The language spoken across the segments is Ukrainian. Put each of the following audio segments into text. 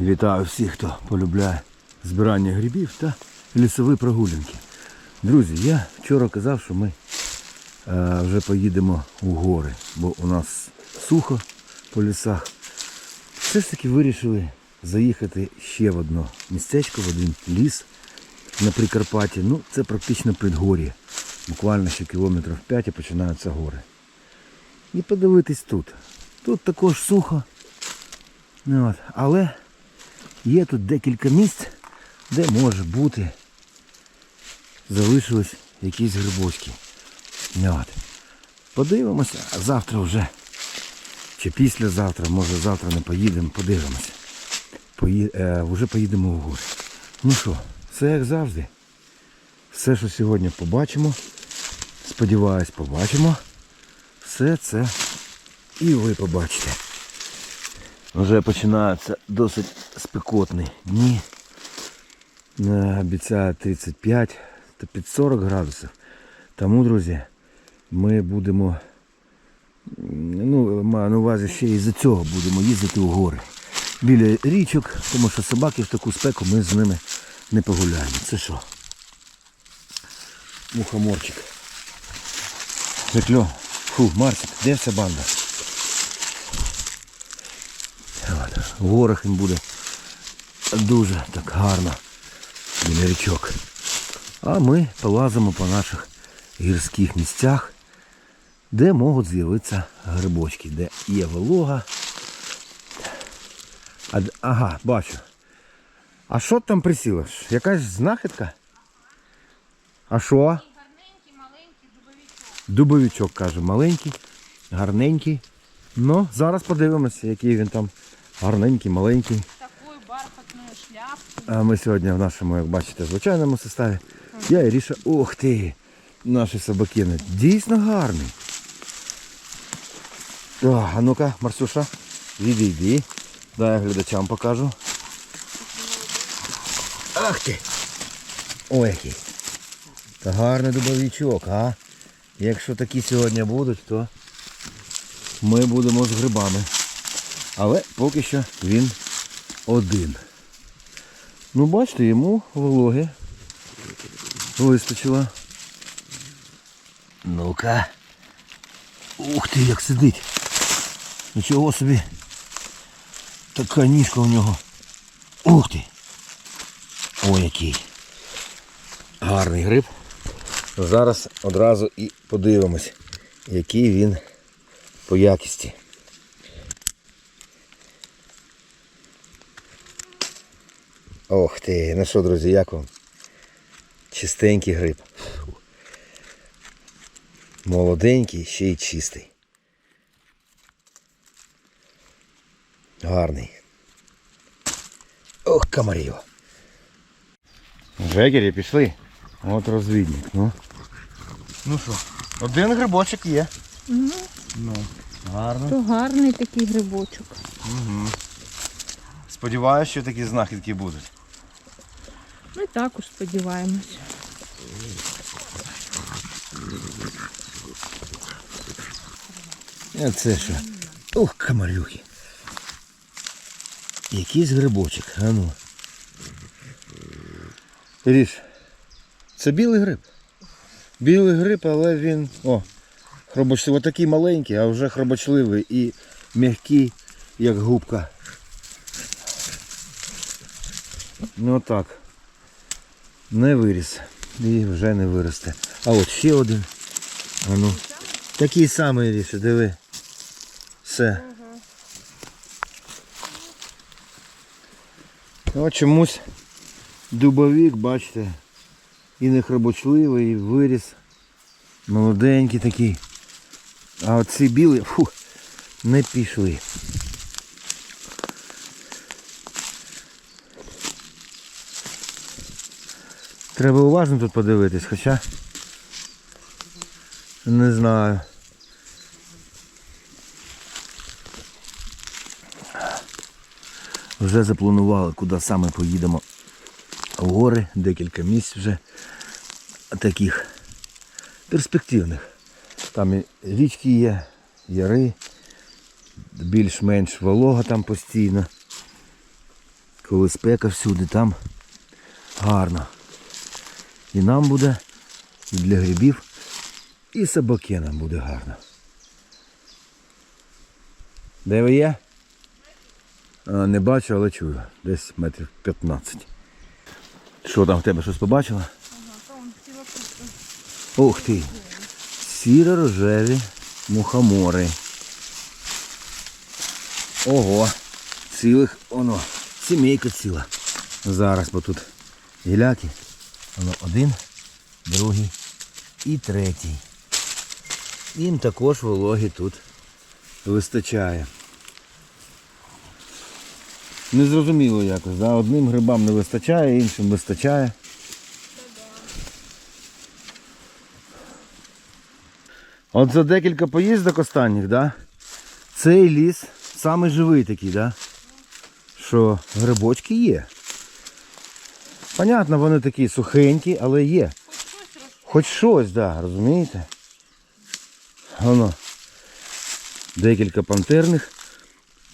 Вітаю всіх, хто полюбляє збирання грибів та лісові прогулянки. Друзі, я вчора казав, що ми е, вже поїдемо у гори, бо у нас сухо по лісах. Все ж таки вирішили заїхати ще в одне містечко, в один ліс на Прикарпатті. Ну, це практично предгор'я. Буквально ще кілометрів 5 і починаються гори. І подивитись тут. Тут також сухо. Ну, от. Але є тут декілька місць, де може бути залишились якісь грибочки. От. Подивимося, а завтра вже. Чи післязавтра, може завтра не поїдемо, подивимося. Пої... Е, вже поїдемо у гори. Ну що, все як завжди. Все, що сьогодні побачимо. Сподіваюсь, побачимо. Все це і ви побачите. Вже починаються досить спекотні дні. Обіцяє 35 та під 40 градусів. Тому, друзі, ми будемо, ну, маю на увазі ще і за цього будемо їздити у гори. Біля річок, тому що собаки в таку спеку ми з ними не погуляємо. Це що? Мухоморчик. Петло. Фу, Марсик, де вся банда? В горах їм буде дуже так гарно біля річок. А ми полазимо по наших гірських місцях, де можуть з'явитися грибочки, де є волога. А, ага, бачу. А що там присіло? Якась знахідка? А що? Гарненький, маленький дубовичок. Дубовичок, каже, маленький, гарненький. Ну, зараз подивимося, який він там гарненький, маленький. А ми сьогодні в нашому, як бачите, звичайному составі. Я і Ріша. Ух ти! Наші собакини. Дійсно гарний. Так, а ну-ка, Марсюша, відійди. Дай я глядачам покажу. Ах ти! Ой, який. Та гарний дубовичок, а? Якщо такі сьогодні будуть, то ми будемо з грибами. Але поки що він один. Ну, бачите, йому вологи вистачило. Ну-ка. Ух ти, як сидить. Нічого собі. Така ніжка у нього. Ух ти. Ой, який. Гарний гриб. Зараз одразу і подивимось, який він по якісті. Ох ти, ну що, друзі, як вам? Чистенький гриб. Молоденький, ще й чистий. Гарний. Ох, комарів. Жегері пішли. От розвідник, ну. Ну що, один грибочок є. Ну, Ну, гарно. то гарний такий грибочок. Угу. Сподіваюся, що такі знахідки будуть. Ми також сподіваємось. А це що? Ох, комарюхи. Якийсь грибочок, а ну. Ріш, це білий гриб. Білий гриб, але він... О, хробочливий. Отакий маленький, а вже хробочливий і м'який, як губка. Ну так. Не виріс. І вже не виросте. А от ще один. А ну. Такий самий ріше, диви. Все. От чомусь дубовик, бачите, і не хробочливий, і виріс. Молоденький такий. А оці білі, фу, не пішли. Треба уважно тут подивитись, хоча не знаю. Вже запланували, куди саме поїдемо. В гори, декілька місць вже таких перспективних. Там і річки є, яри, більш-менш волога там постійно. Коли спека всюди, там гарно. І нам буде, і для грибів, і собаки нам буде гарно. Де ви є? Не бачу, але чую. Десь метрів 15. Що там в тебе щось побачила? Ух ти. Сіро-рожеві мухомори. Ого. Цілих, воно, сімейка ціла. Зараз, бо тут гіляки. Воно один, другий і третій. Їм також вологі тут вистачає. Незрозуміло якось, да? одним грибам не вистачає, іншим вистачає. От за декілька поїздок останніх, да? цей ліс самий живий такий, да? що грибочки є. Понятно, вони такі сухенькі, але є. Хоч щось, да, розумієте? Воно. Декілька пантерних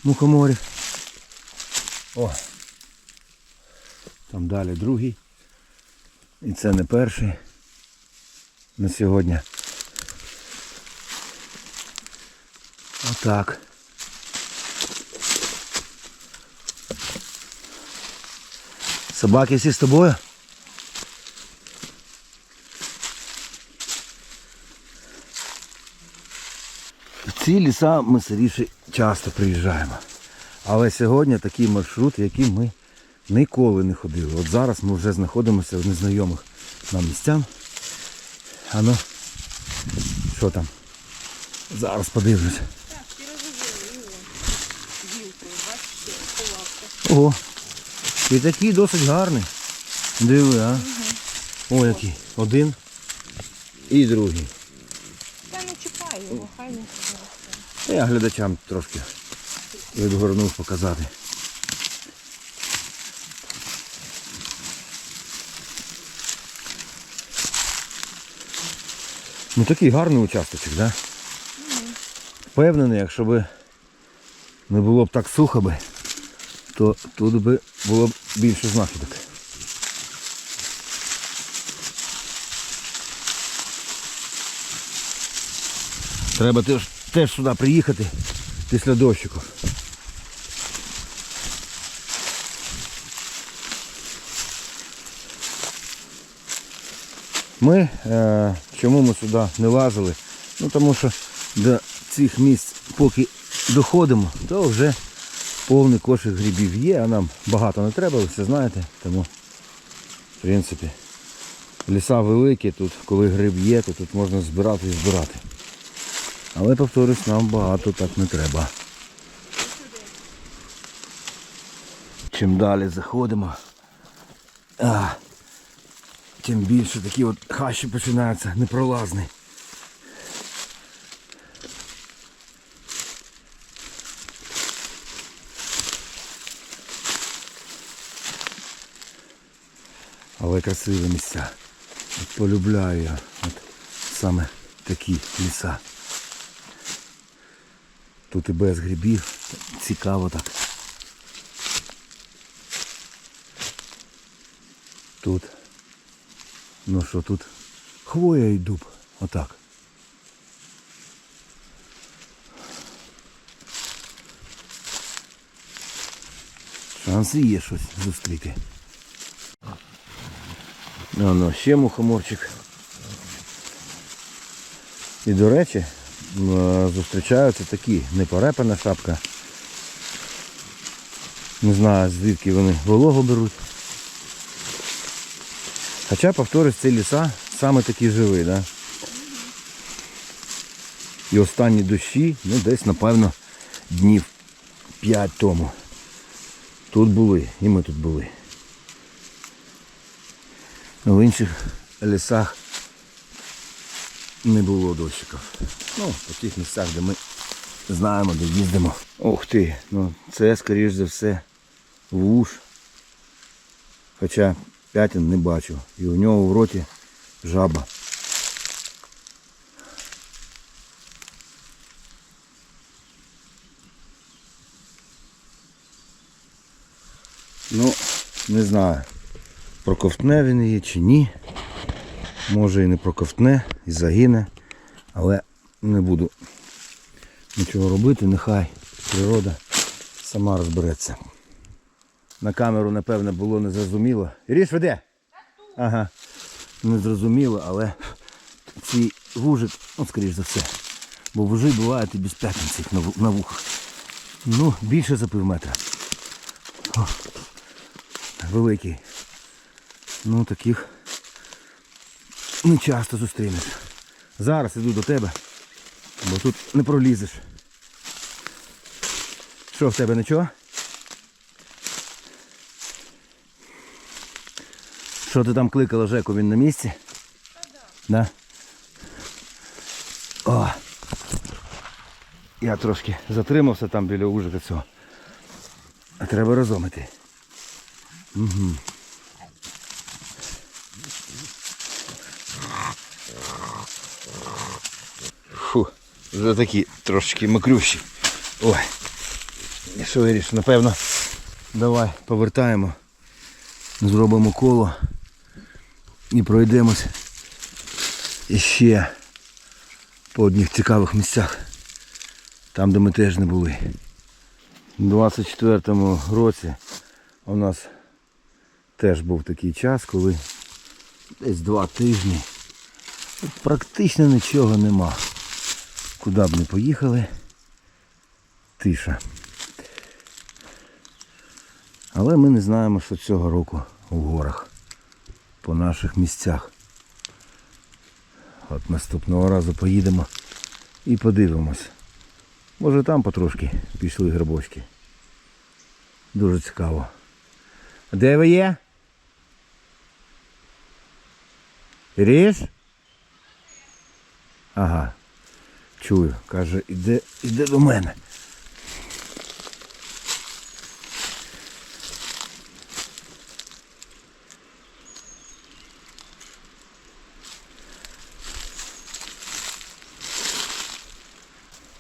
мухоморів. О. Там далі другий. І це не перший на сьогодні. Отак. Собаки всі з тобою? В ці ліса ми сиріше часто приїжджаємо. Але сьогодні такий маршрут, який ми ніколи не ходили. От зараз ми вже знаходимося в незнайомих нам місцях. А ну, що там? Зараз подивлюся. Ого. І такий досить гарний. Диви, а? О, який. Один і другий. Я не чіпаю його, хай не Я глядачам трошки відгорнув показати. Ну такий гарний участочок, да? Впевнений, якщо б не було б так сухо би, то тут би було б більше знахідок. Треба теж, теж сюди приїхати після дощику. Ми, е, чому ми сюди не лазили? Ну тому що до цих місць поки доходимо, то вже повний кошик грибів є, а нам багато не треба, ви все знаєте. Тому, в принципі, ліса великі, тут коли гриб є, то тут можна збирати і збирати. Але повторюсь, нам багато так не треба. Чим далі заходимо, тим більше такі от хащі починаються непролазні. Але красиві місця. От полюбляю я от саме такі ліса. Тут і без грибів. Цікаво так. Тут. Ну що тут? Хвоя і дуб. Отак. Шанси є щось зустріти. Ну, ну, ще мухоморчик. І до речі, зустрічаються такі непорепана шапка. Не знаю звідки вони вологу беруть. Хоча, повторюсь, ці ліса саме такі живі, да? І останні дощі, ну десь, напевно, днів 5 тому. Тут були, і ми тут були. В інших лісах не було дощиків. Ну, в тих місцях, де ми знаємо, де їздимо. Ух ти, ну це скоріш за все вуш. Хоча п'ятин не бачу. І у нього в роті жаба. Ну, не знаю, проковтне він її чи ні. Може і не проковтне, і загине, але не буду нічого робити, нехай природа сама розбереться. На камеру, напевно, було незрозуміло. Ріш веде? Ага. Незрозуміло, але цей вужик, ну, скоріш за все. Бо вужі бувають і без п'ятин на ву- вухах. Ну, більше за пів метра. О, великий. Ну таких не часто зустрінеш. Зараз іду до тебе, бо тут не пролізеш. Що в тебе нічого? Що ти там кликала Жеку, він на місці? Да? О! Я трошки затримався там біля ужика цього. А треба разом. Угу. Фу, вже такі трошечки мокрющі. Ой. Що виріш? Напевно, давай повертаємо, зробимо коло і пройдемось іще по одних цікавих місцях. Там, де ми теж не були. У 24-му році у нас теж був такий час, коли десь два тижні практично нічого нема. Куди б не поїхали, тиша. Але ми не знаємо, що цього року у горах по наших місцях. От наступного разу поїдемо і подивимось. Може там потрошки пішли грибочки. Дуже цікаво. Де ви є? Ріж? Ага. Чую. Каже, іде, іде до мене.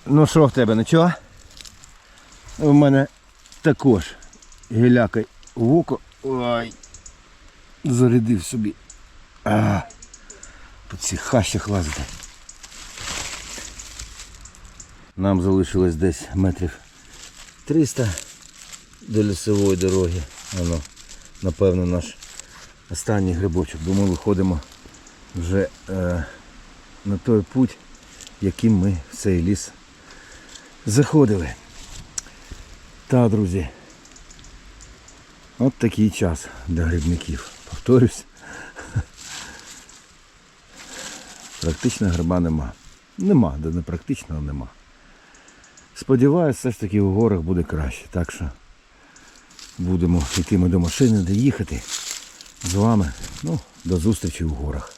Ну що в тебе, нічого? У мене також гілякай в око. Ой. Зарядив собі. А, по цих хащах лазити. Нам залишилось десь метрів 300 до лісової дороги. Воно, напевно, наш останній грибочок, бо ми виходимо вже е, на той путь, яким ми в цей ліс заходили. Та, друзі, от такий час для грибників. Повторюсь. Практично гриба нема. Нема, де не практичного нема. Сподіваюсь, все ж таки у горах буде краще. Так що будемо йти ми до машини, де їхати з вами. Ну, до зустрічі у горах.